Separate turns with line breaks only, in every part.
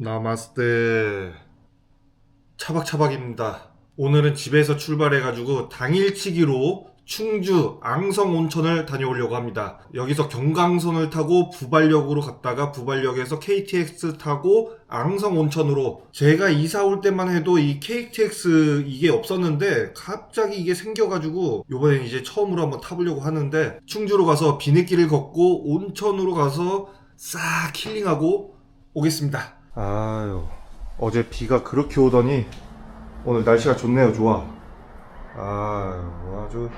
나마스테 차박차박입니다. 오늘은 집에서 출발해가지고 당일치기로 충주 앙성 온천을 다녀오려고 합니다. 여기서 경강선을 타고 부발역으로 갔다가 부발역에서 KTX 타고 앙성 온천으로 제가 이사 올 때만 해도 이 KTX 이게 없었는데 갑자기 이게 생겨가지고 요번엔 이제 처음으로 한번 타보려고 하는데 충주로 가서 비내길을 걷고 온천으로 가서 싹 힐링하고 오겠습니다. 아유, 어제 비가 그렇게 오더니 오늘 날씨가 좋네요, 좋아. 아유, 아주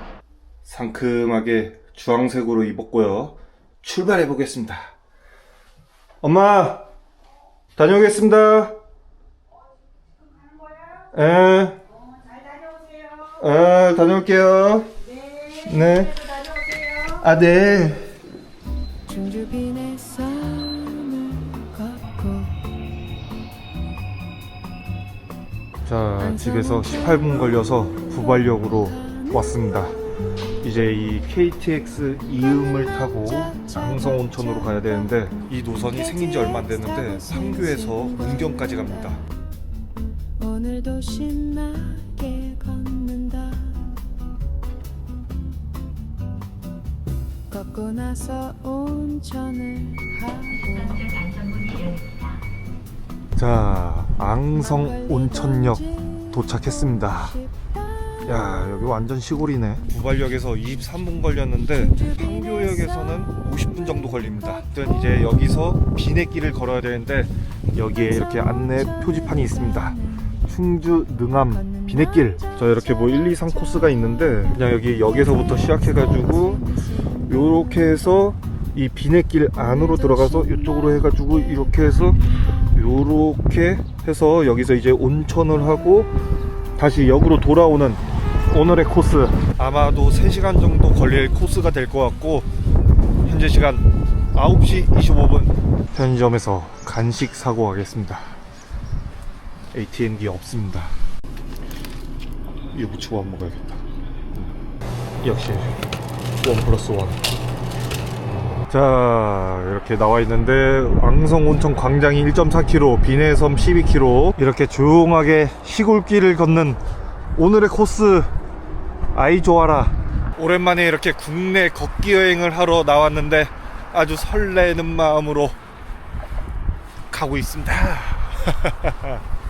상큼하게 주황색으로 입었고요. 출발해 보겠습니다. 엄마, 다녀오겠습니다. 예,
잘 다녀오세요.
아, 다녀올게요.
네.
네.
또 다녀오세요.
아, 네.
썸
자, 집에서 18분 걸려서 부발역으로 왔습니다. 이제 이 KTX 이음을 타고 앙성 온천으로 가야 되는데 이 노선이 생긴 지 얼마 안 됐는데 상교에서 문경까지 갑니다.
오늘도 신나게 걷는다 걷고 나서 온천을 하고
자, 앙성 온천역 도착했습니다. 야, 여기 완전 시골이네. 부발역에서 23분 걸렸는데 판교역에서는 50분 정도 걸립니다. 아무튼 이제 여기서 비내길을 걸어야 되는데 여기에 이렇게 안내 표지판이 있습니다. 충주 능암 비내길. 저 이렇게 뭐 1, 2, 3 코스가 있는데 그냥 여기 역에서부터 시작해가지고 요렇게 해서 이 비내길 안으로 들어가서 이쪽으로 해가지고 이렇게 해서 요렇게 해서 여기서 이제 온천을 하고 다시 역으로 돌아오는 오늘의 코스. 아마도 3시간 정도 걸릴 코스가 될 것 같고 현재 시간 9시 25분. 편의점에서 간식 사고 가겠습니다. AT&T 없습니다. 이거 붙이고 안 먹어야겠다. 역시 원 플러스 원 자 이렇게 나와 있는데 앙성 온천 광장이 1.4km 비내섬 12km 이렇게 조용하게 시골길을 걷는 오늘의 코스 아이 좋아라. 오랜만에 이렇게 국내 걷기 여행을 하러 나왔는데 아주 설레는 마음으로 가고 있습니다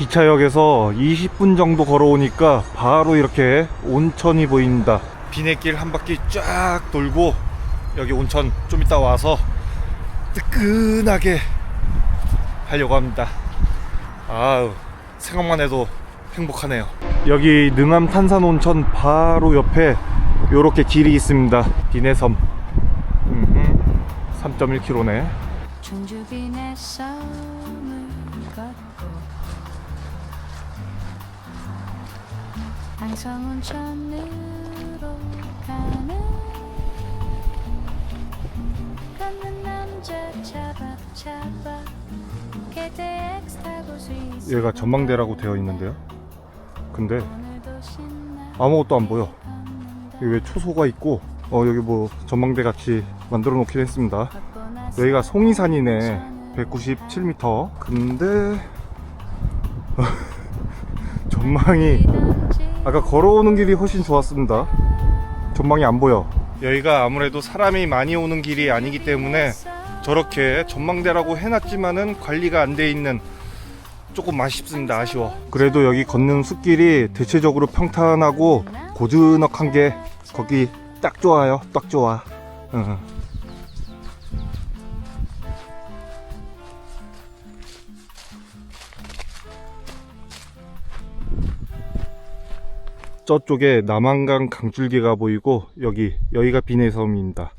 기차역에서 20분 정도 걸어오니까 바로 이렇게 온천이 보입니다. 비내길 한 바퀴 쫙 돌고 여기 온천 좀 이따 와서 뜨끈하게 하려고 합니다. 아우 생각만 해도 행복하네요. 여기 능암 탄산 온천 바로 옆에 이렇게 길이 있습니다. 비내섬 3.1km네.
충주빈의 썸 항성온천으로 가는 걷는 남자 차박차박 KTX 타고 스위스
얘가 전망대라고 되어 있는데요. 근데
오늘도 신나
아무것도 안 보여. 여기 왜 초소가 있고 어 여기 뭐 전망대 같이 만들어 놓긴 했습니다.
걷고 나서
여기가 송이산이네 197m 근데 전망이 아까 걸어오는 길이 훨씬 좋았습니다. 전망이 안 보여. 여기가 아무래도 사람이 많이 오는 길이 아니기 때문에 저렇게 전망대라고 해놨지만은 관리가 안 돼 있는 조금 아쉽습니다. 아쉬워. 그래도 여기 걷는 숲길이 대체적으로 평탄하고 고즈넉한 게 거기 딱 좋아요. 딱 좋아. 응. 저쪽에 남한강 강줄기가 보이고 여기 여기가 비내섬입니다.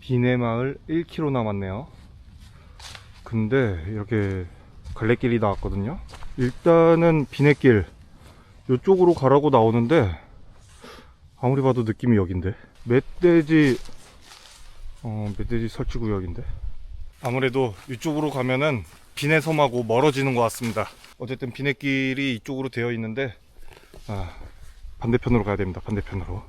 비내마을 1km 남았네요. 근데 이렇게 갈래길이 나왔거든요. 일단은 비내길 이쪽으로 가라고 나오는데 아무리 봐도 느낌이 여긴데 멧돼지 어 멧돼지 설치 구역인데 아무래도 이쪽으로 가면은 비내 섬하고 멀어지는 것 같습니다. 어쨌든 비내길이 이쪽으로 되어 있는데 아, 반대편으로 가야 됩니다. 반대편으로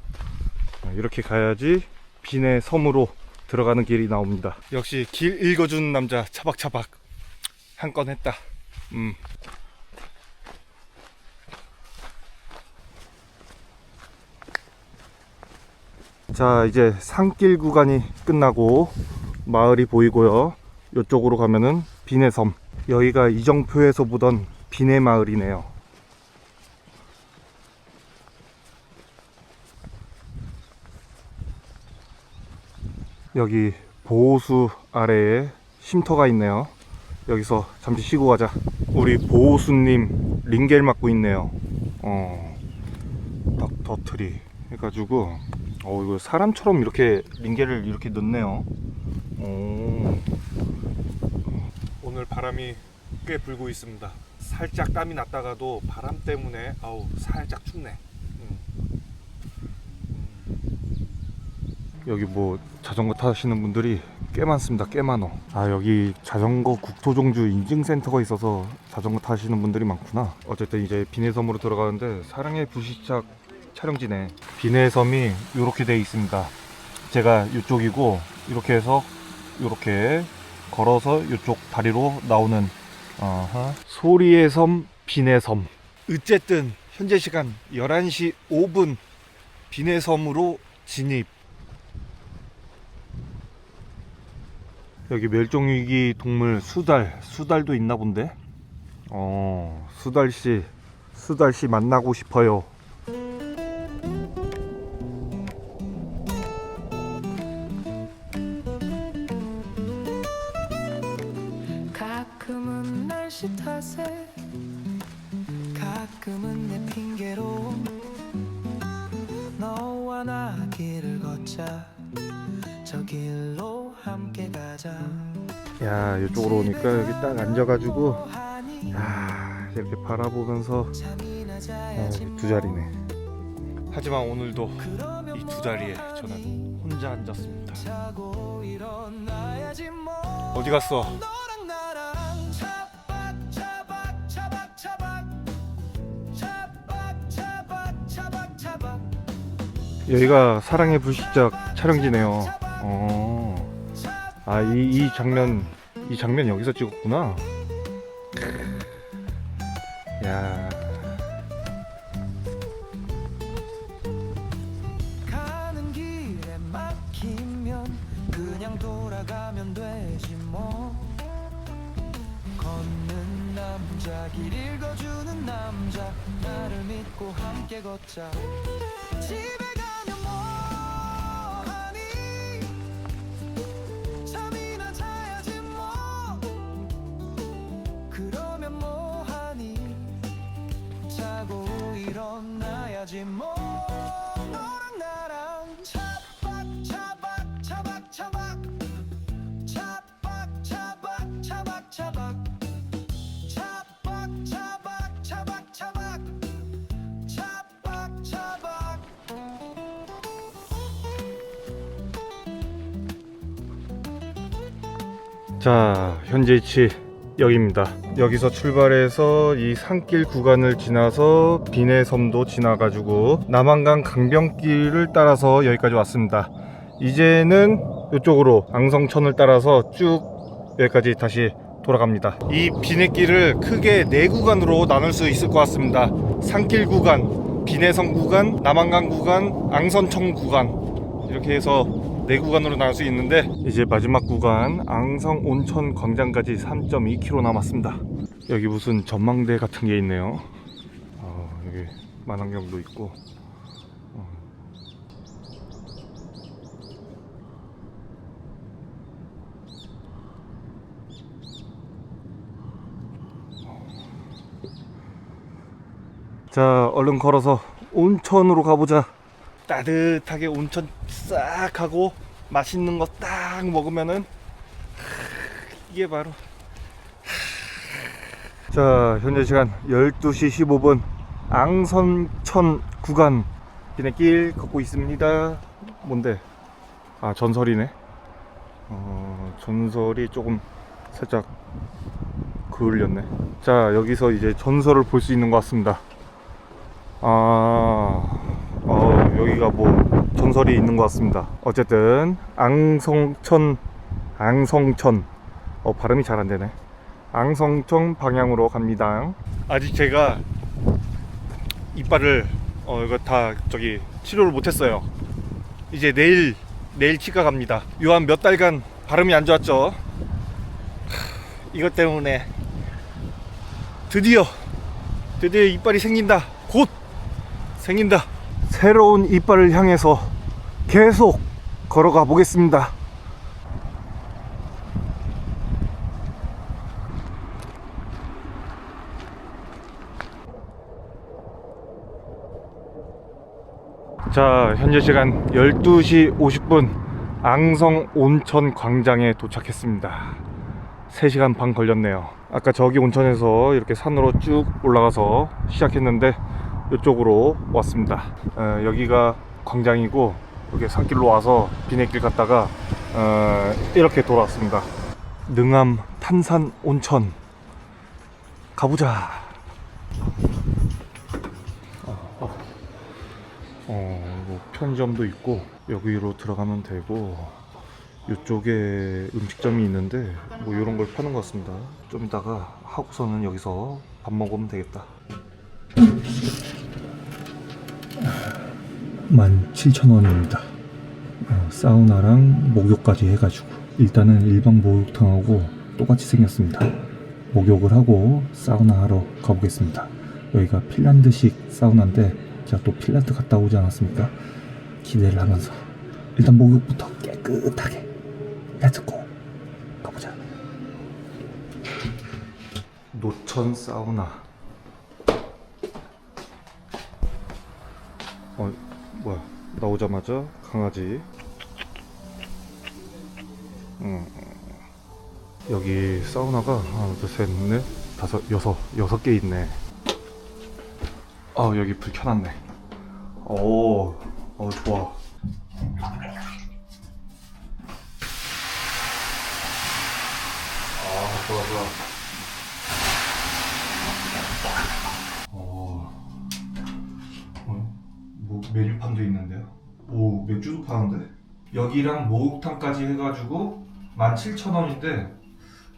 아, 이렇게 가야지 비내 섬으로 들어가는 길이 나옵니다. 역시 길 읽어주는 남자 차박차박 한 건 했다. 음. 자 이제 산길 구간이 끝나고 마을이 보이고요. 이쪽으로 가면은 비내섬. 여기가 이정표에서 보던 비내 마을이네요. 여기 보호수 아래에 쉼터가 있네요. 여기서 잠시 쉬고 가자. 우리 보호수님 링겔 맡고 있네요. 어 닥터트리 해가지고 어 이거 사람처럼 이렇게 링겔을 이렇게 넣네요. 오. 오늘 바람이 꽤 불고 있습니다. 살짝 땀이 났다가도 바람 때문에 아우 살짝 춥네. 음. 여기 뭐 자전거 타시는 분들이 꽤 많습니다. 꽤 많어. 아 여기 자전거 국토종주 인증센터가 있어서 자전거 타시는 분들이 많구나. 어쨌든 이제 비내섬으로 들어가는데 사랑의 불시착 촬영지네. 비내섬이 이렇게 돼 있습니다. 제가 이쪽이고 이렇게 해서 이렇게 걸어서 이쪽 다리로 나오는 어허. 소리의 섬 비내 섬. 어쨌든 현재 시간 11시 5분. 비내 섬으로 진입. 여기 멸종위기 동물 수달 수달도 있나 본데? 어 수달씨 수달씨 만나고 싶어요 딱 앉아가지고 야, 이렇게 바라보면서 어, 두 자리네. 하지만 오늘도 이 두 자리에 저는 혼자 앉았습니다. 어디 갔어? 여기가 사랑의 불시착 촬영지네요. 어. 아, 이, 이 장면 이 장면 여기서 찍었구나. 자, 현재 위치 여기입니다. 여기서 출발해서 이 산길 구간을 지나서 비내섬도 지나 가지고 남한강 강변길을 따라서 여기까지 왔습니다. 이제는 이쪽으로 앙성천을 따라서 쭉 여기까지 다시 돌아갑니다. 이 비내길을 크게 네 구간으로 나눌 수 있을 것 같습니다. 산길 구간, 비내섬 구간, 남한강 구간, 앙선천 구간 이렇게 해서 네 구간으로 나눌 수 있는데 이제 마지막 구간 앙성 온천 광장까지 3.2km 남았습니다. 여기 무슨 전망대 같은 게 있네요. 어, 여기 만안경도 있고. 어. 자, 얼른 걸어서 온천으로 가보자. 따뜻하게 온천 싹 하고 맛있는 거 딱 먹으면은 하, 이게 바로. 자 현재 시간 12시 15분. 앙선천 구간 비내길 걷고 있습니다. 뭔데? 아 전설이네. 어, 어, 전설이 조금 살짝 그을렸네. 자 여기서 이제 전설을 볼 수 있는 것 같습니다. 아, 어, 여기가 뭐 전설이 있는 것 같습니다. 어쨌든 앙성천, 앙성천, 어 발음이 잘 안 되네. 앙성천 방향으로 갑니다. 아직 제가 이빨을 어 이거 다 저기 치료를 못 했어요. 이제 내일 내일 치과 갑니다. 요 한 몇 달간 발음이 안 좋았죠. 하, 이것 때문에 드디어 드디어 이빨이 생긴다. 곧 생긴다. 새로운 이빨을 향해서 계속 걸어가 보겠습니다. 자, 현재 시간 12시 50분 앙성 온천 광장에 도착했습니다. 3시간 반 걸렸네요. 아까 저기 온천에서 이렇게 산으로 쭉 올라가서 시작했는데 이쪽으로 왔습니다. 어, 여기가 광장이고 여기 산길로 와서 비내길 갔다가 어, 이렇게 돌아왔습니다. 능암 탄산 온천 가보자. 어, 뭐 편의점도 있고 여기로 들어가면 되고 이쪽에 음식점이 있는데 뭐 이런 걸 파는 것 같습니다. 좀 이따가 하고서는 여기서 밥 먹으면 되겠다. 17,000원입니다. 어, 사우나랑 목욕까지 해가지고 일단은 일반 목욕탕하고 똑같이 생겼습니다. 목욕을 하고 사우나 하러 가보겠습니다. 여기가 핀란드식 사우나인데 제가 또 핀란드 갔다 오지 않았습니까? 기대를 하면서 일단 목욕부터 깨끗하게 렛츠고 가보자. 노천 사우나. 어 뭐야 나오자마자 강아지. 음. 여기 사우나가 하나 둘셋넷 다섯 여섯 여섯 개 있네. 아 여기 불 켜놨네. 오, 어 좋아. 아 여기랑 목욕탕까지 해가지고 17,000원인데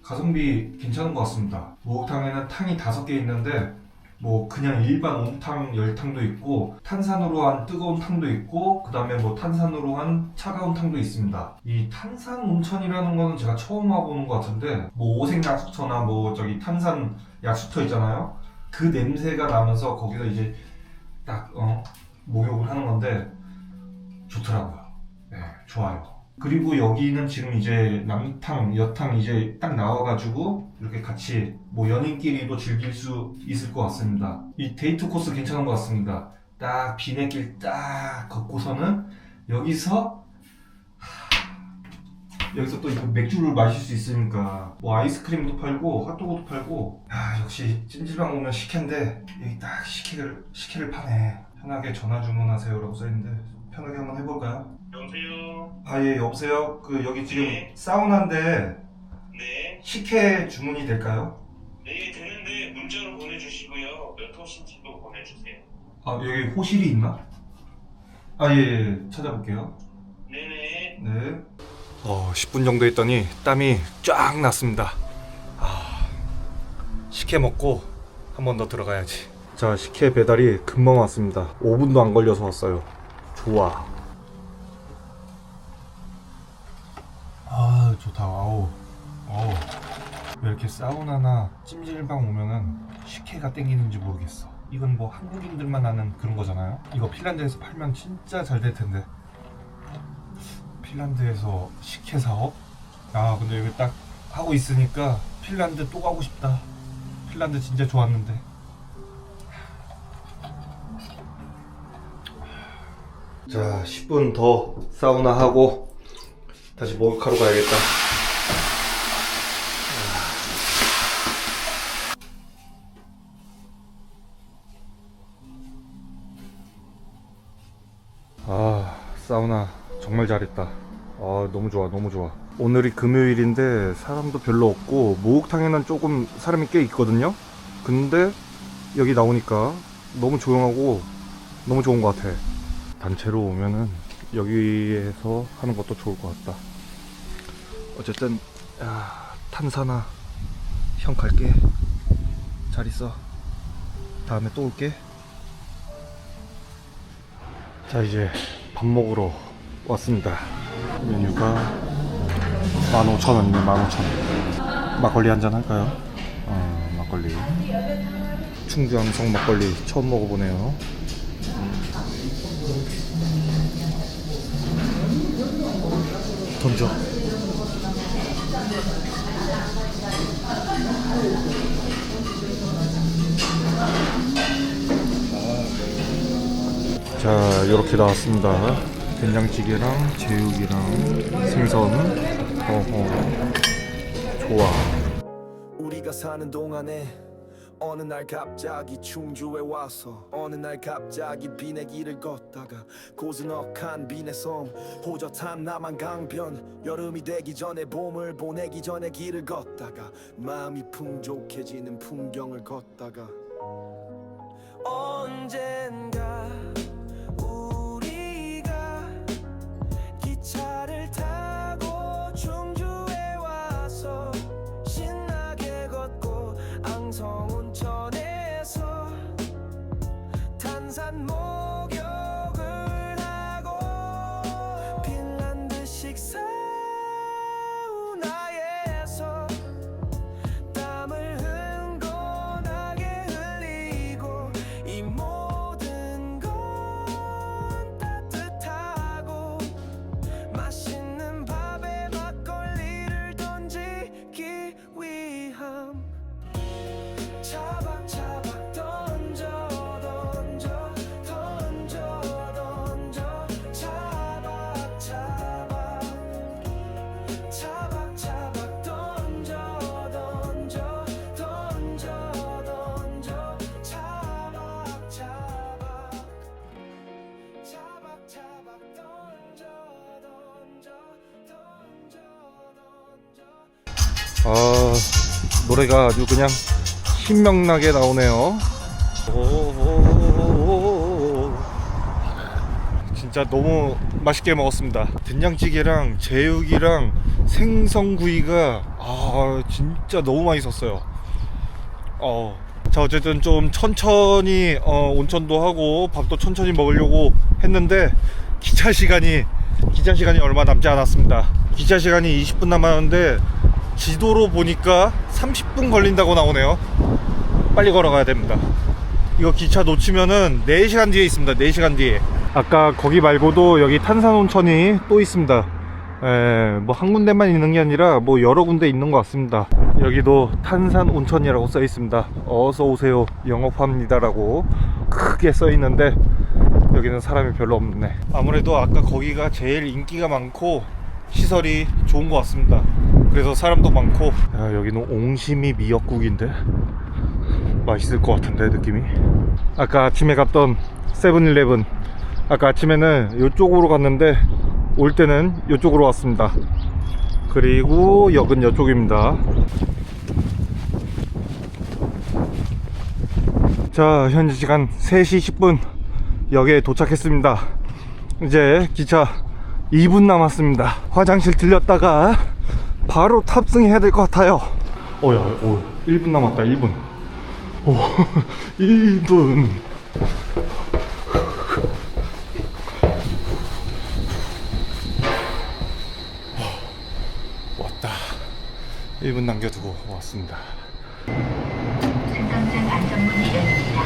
가성비 괜찮은 것 같습니다. 목욕탕에는 탕이 다섯 개 있는데 뭐 그냥 일반 온탕 열탕도 있고 탄산으로 한 뜨거운 탕도 있고 그 다음에 뭐 탄산으로 한 차가운 탕도 있습니다. 이 탄산 온천이라는 거는 제가 처음 와보는 것 같은데 뭐 오색 약수터나 뭐 저기 탄산 약수터 있잖아요. 그 냄새가 나면서 거기서 이제 딱 어, 목욕을 하는 건데 좋더라고요. 네, 좋아요. 그리고 여기는 지금 이제 남탕, 여탕 이제 딱 나와가지고 이렇게 같이 뭐 연인끼리도 즐길 수 있을 것 같습니다. 이 데이트 코스 괜찮은 것 같습니다. 딱 비 내길 딱 걷고서는 여기서 하, 여기서 또 맥주를 마실 수 있으니까 뭐 아이스크림도 팔고 핫도그도 팔고 아 역시 찜질방 오면 식혜인데 여기 딱 식혜를 식혜를 파네 편하게 전화 주문하세요라고 써있는데 편하게 한번 해볼까요?
여보세요.
아 예 여보세요 그 여기 지금
네.
사우나인데
네.
식혜 주문이 될까요?
네 되는데 문자로 보내주시고요. 몇 호신지도 보내주세요.
아 여기 호실이 있나? 아 예 예, 찾아볼게요
네네.
네. 어 10분 정도 있더니 땀이 쫙 났습니다 아 식혜 먹고 한 번 더 들어가야지 자 식혜 배달이 금방 왔습니다 5분도 안 걸려서 왔어요 좋아. 아 좋다. 아우. 어우. 왜 이렇게 사우나나 찜질방 오면은 식혜가 땡기는지 모르겠어. 이건 뭐 한국인들만 아는 그런 거잖아요. 이거 핀란드에서 팔면 진짜 잘 될 텐데. 핀란드에서 식혜 사업? 아 근데 여기 딱 하고 있으니까 핀란드 또 가고 싶다. 핀란드 진짜 좋았는데 자 10분 더 사우나 하고 다시 목욕하러 가야겠다. 아 사우나 정말 잘했다. 아 너무 좋아 너무 좋아. 오늘이 금요일인데 사람도 별로 없고 목욕탕에는 조금 사람이 꽤 있거든요? 근데 여기 나오니까 너무 조용하고 너무 좋은 것 같아 단체로 오면은 여기에서 하는 것도 좋을 것 같다. 어쨌든 야, 탄산아 형 갈게. 잘 있어. 다음에 또 올게. 자 이제 밥 먹으러 왔습니다. 메뉴가 15,000원이네 15,000원. 막걸리 한 잔 할까요? 어 막걸리. 충주 항성 막걸리 처음 먹어보네요 던져. 자 이렇게 나왔습니다. 된장찌개랑 제육이랑 생선. 어허. 좋아.
우리가 사는 동안에 어느 날 갑자기 충주에 와서 어느 날 갑자기 비내 길을 걷다가 고즈넉한 비내 섬 호젓한 남한 강변 여름이 되기 전에 봄을 보내기 전에 길을 걷다가 마음이 풍족해지는 풍경을 걷다가 언젠가
아 노래가 아주 그냥 신명나게 나오네요. 진짜 너무 맛있게 먹었습니다 된장찌개랑 제육이랑 생선구이가 아 진짜 너무 맛있었어요 어. 자 어쨌든 좀 천천히 어, 온천도 하고 밥도 천천히 먹으려고 했는데 기차 시간이 기차 시간이 얼마 남지 않았습니다 기차 시간이 20분 남았는데 지도로 보니까 30분 걸린다고 나오네요. 빨리 걸어가야 됩니다. 이거 기차 놓치면은 4시간 뒤에 있습니다. 4시간 뒤에. 아까 거기 말고도 여기 탄산온천이 또 있습니다. 에, 뭐 한 군데만 있는 게 아니라 뭐 여러 군데 있는 것 같습니다. 여기도 탄산온천이라고 써 있습니다. 어서 오세요. 영업합니다라고 크게 써 있는데 여기는 사람이 별로 없네. 아무래도 아까 거기가 제일 인기가 많고 시설이 좋은 것 같습니다 그래서 사람도 많고. 야, 여기는 옹심이 미역국인데? 맛있을 것 같은데 느낌이? 아까 아침에 갔던 세븐일레븐. 아까 아침에는 이쪽으로 갔는데 올 때는 이쪽으로 왔습니다. 그리고 역은 이쪽입니다. 자 현재 시간 3시 10분. 역에 도착했습니다. 이제 기차 2분 남았습니다. 화장실 들렸다가 바로 탑승해야 될 것 같아요. 오야 오 1분 남았다 1분. 오 1분. 왔다. 1분 남겨두고 왔습니다.
승강장 안전문이 열립니다.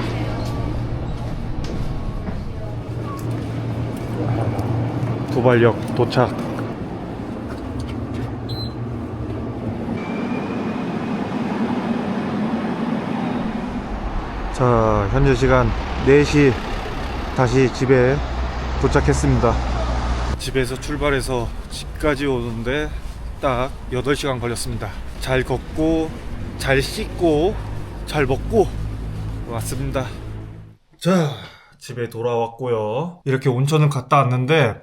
도발역 도착 자 현재 시간 4시 다시 집에 도착했습니다 집에서 출발해서 집까지 오는데 딱 8시간 걸렸습니다 잘 걷고 잘 씻고 잘 먹고 왔습니다 자 집에 돌아왔고요 이렇게 온천을 갔다 왔는데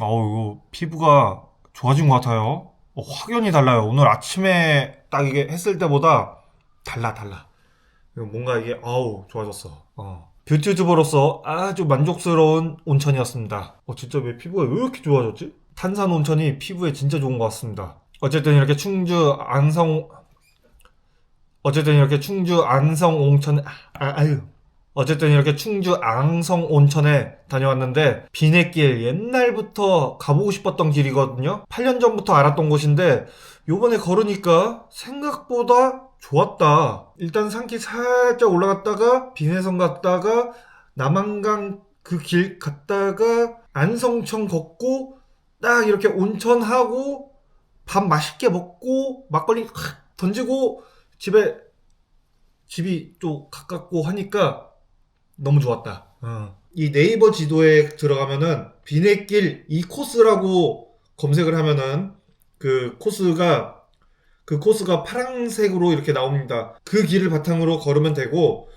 어우 피부가 좋아진 것 같아요. 어, 확연히 달라요. 오늘 아침에 딱 이게 했을 때보다 달라, 달라. 뭔가 이게, 아우, 좋아졌어. 어. 뷰티 유튜버로서 아주 만족스러운 온천이었습니다. 어, 진짜 왜 피부가 왜 이렇게 좋아졌지? 탄산 온천이 피부에 진짜 좋은 것 같습니다. 어쨌든 이렇게 충주 안성, 어쨌든 이렇게 충주 안성 온천, 아, 아유. 어쨌든 이렇게 충주 앙성 온천에 다녀왔는데 비내길 옛날부터 가보고 싶었던 길이거든요. 8년 전부터 알았던 곳인데 요번에 걸으니까 생각보다 좋았다. 일단 산길 살짝 올라갔다가 비내성 갔다가 남한강 그 길 갔다가 안성천 걷고 딱 이렇게 온천하고 밥 맛있게 먹고 막걸리 확 던지고 집에 집이 좀 가깝고 하니까 너무 좋았다. 어. 이 네이버 지도에 들어가면은 비내길 이 코스라고 검색을 하면은 그 코스가 그 코스가 파란색으로 이렇게 나옵니다. 그 길을 바탕으로 걸으면 되고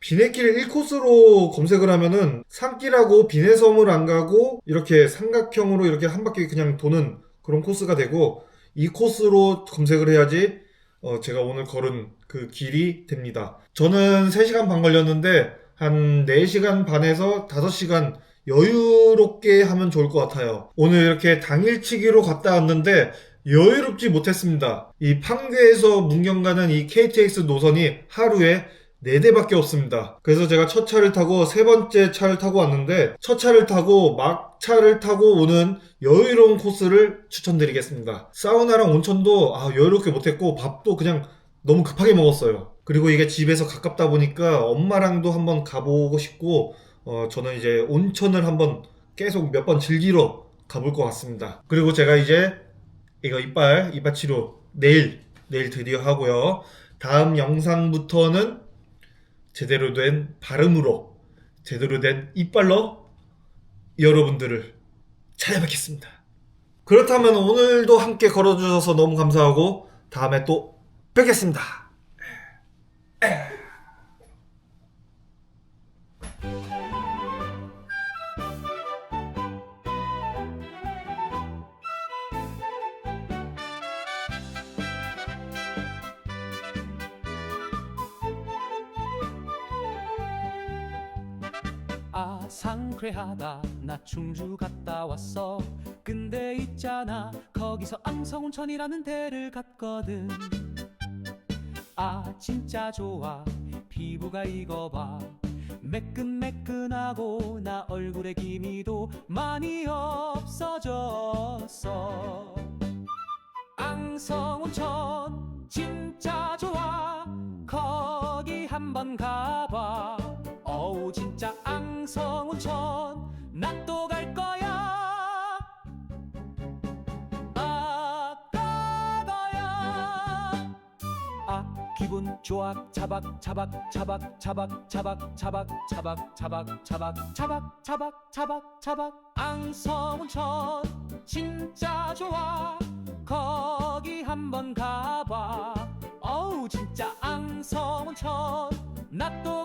비내길 1코스로 검색을 하면은 산길하고 비내섬을 안 가고 이렇게 삼각형으로 이렇게 한 바퀴 그냥 도는 그런 코스가 되고 이 코스로 검색을 해야지 어, 제가 오늘 걸은 그 길이 됩니다. 저는 3시간 반 걸렸는데 한 4시간 반에서 5시간 여유롭게 하면 좋을 것 같아요. 오늘 이렇게 당일치기로 갔다 왔는데 여유롭지 못했습니다. 이 팡대에서 문경 가는 이 KTX 노선이 하루에 4대밖에 없습니다. 그래서 제가 첫 차를 타고 세 번째 차를 타고 왔는데 첫 차를 타고 막차를 타고 오는 여유로운 코스를 추천드리겠습니다. 사우나랑 온천도 아, 여유롭게 못했고 밥도 그냥 너무 급하게 먹었어요. 그리고 이게 집에서 가깝다 보니까 엄마랑도 한번 가보고 싶고 어, 저는 이제 온천을 한번 계속 몇 번 즐기러 가볼 것 같습니다. 그리고 제가 이제 이거 이빨 이빨 치료 내일 내일 드디어 하고요. 다음 영상부터는 제대로 된 발음으로 제대로 된 이빨로 여러분들을 찾아뵙겠습니다. 그렇다면 오늘도 함께 걸어주셔서 너무 감사하고 다음에 또 뵙겠습니다.
아 상쾌하다. 나 충주 갔다 왔어. 근데 있잖아 거기서 앙성온천이라는 데를 갔거든. 아 진짜 좋아. 피부가 익어봐. 매끈매끈하고 나 얼굴에 기미도 많이 없어졌어. 앙성온천 진짜 좋아. 거기 한번 가봐 어우 진짜 앙성온천 나 또 갈 거야 아까봐야 아 기분 좋아 차박 차박 차박 차박 차박 차박 차박 차박 차박 차박 차박 차박 차박 앙성온천 진짜 좋아 거기 한번 가봐 어우 진짜 앙성온천 나또